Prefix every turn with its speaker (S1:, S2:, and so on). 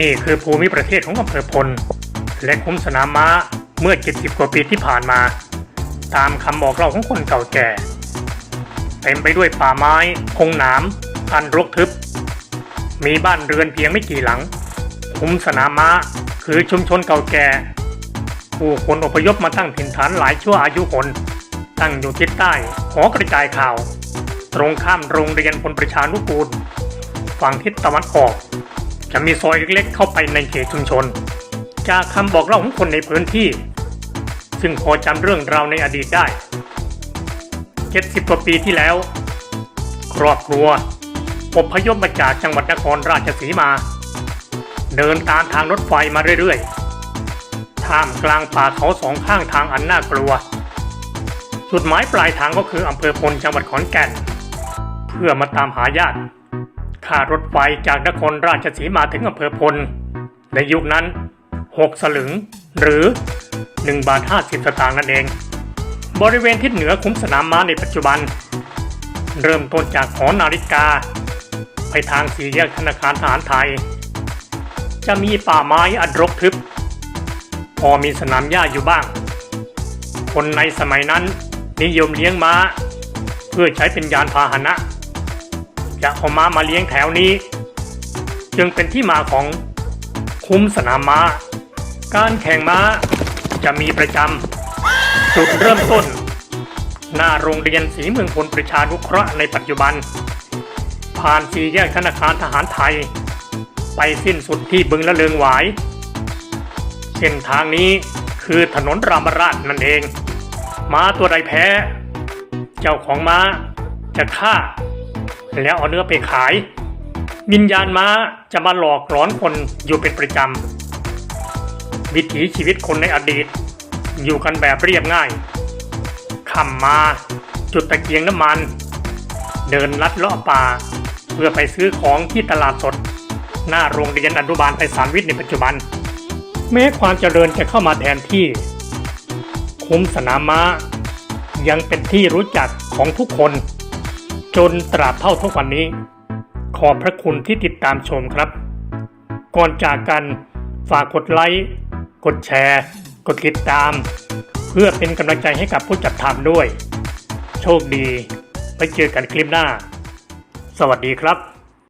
S1: นี่คือภูมิประเทศของอำเภอพล และคุ้มสนามม้าเมื่อ 70 กว่าปีที่ผ่านมา ตามคำบอกเล่าของคนเก่าแก่ เต็มไปด้วยป่าไม้พงหนามอันรกทึบ มีบ้านเรือนเพียงไม่กี่หลัง คุ้มสนามม้าคือชุมชนเก่าแก่ ผู้คนอพยพมาตั้งถิ่นฐานหลายชั่วอายุคนตั้งอยู่ทิศใต้หอกระจายข่าว ตรงข้ามโรงเรียนพลประชานุกูล ฝั่งทิศตะวันออก จะมีซอยเล็กๆเข้าไปในเขตชุมชน จากคำบอกเล่าของคนในพื้นที่ ซึ่งพอจำเรื่องราวในอดีตได้ 70 กว่าปีที่แล้ว ครอบครัวอพยพมาจากจังหวัดนครราชสีมา เดินตามทางรถไฟมาเรื่อยๆ ท่ามกลางป่าเขาสองข้างทางอันน่ากลัว จุดหมายปลายทางก็คืออำเภอพลจังหวัดขอนแก่น เพื่อมาตามหาญาติ ค่ารถไฟจากนครราชสีมาถึงอำเภอพล ในยุคนั้น 6 สลึง หรือ 1 บาท 50 สตางค์นั่นเอง บริเวณทิศเหนือคุ้มสนามม้าในปัจจุบัน เริ่มต้นจากหอนาฬิกา ไปทางสี่แยกธนาคารทหารไทย จะมีป่าไม้อันรกทึบ พอมีสนามหญ้าอยู่บ้าง คนในสมัยนั้นนิยมเลี้ยงม้า เพื่อใช้เป็นยานพาหนะ จะเอาม้ามาเลี้ยงแถวนี้ จึงเป็นที่มาของคุ้มสนามม้า การแข่งม้าจะมีประจำจุดเริ่มต้น หน้าโรงเรียนศรีเมืองพลประชานุเคราะห์ในปัจจุบัน ผ่านสี่แยกธนาคารทหารไทย ไปสิ้นสุดที่บึงละเลิงหวายเส้นทางนี้คือถนนรามราชนั่นเอง ม้าตัวใดแพ้ เจ้าของม้าจะฆ่า แล้วเอาเนื้อไปขาย วิญญาณม้าจะมาหลอกหลอนคนอยู่เป็นประจำ วิถีชีวิตคนในอดีต อยู่กันแบบเรียบง่ายขับมาจุดตะเกียงน้ำมัน เดินลัดเลาะป่า เพื่อไปซื้อของที่ตลาดสด หน้าโรงเรียนอนุบาลไพศาลวิทย์ในปัจจุบัน แม้ความเจริญจะเข้ามาแทนที่ คุ้มสนามม้ายังเป็นที่รู้จักของทุกคน จนตราบเท่าทุกวันนี้ ขอบพระคุณที่ติดตามชมครับ ก่อนจากกันฝากกดไลค์ กดแชร์ กดติดตาม เพื่อเป็นกำลังใจให้กับผู้จัดทำด้วย โชคดี ไปเจอกันคลิปหน้า สวัสดีครับ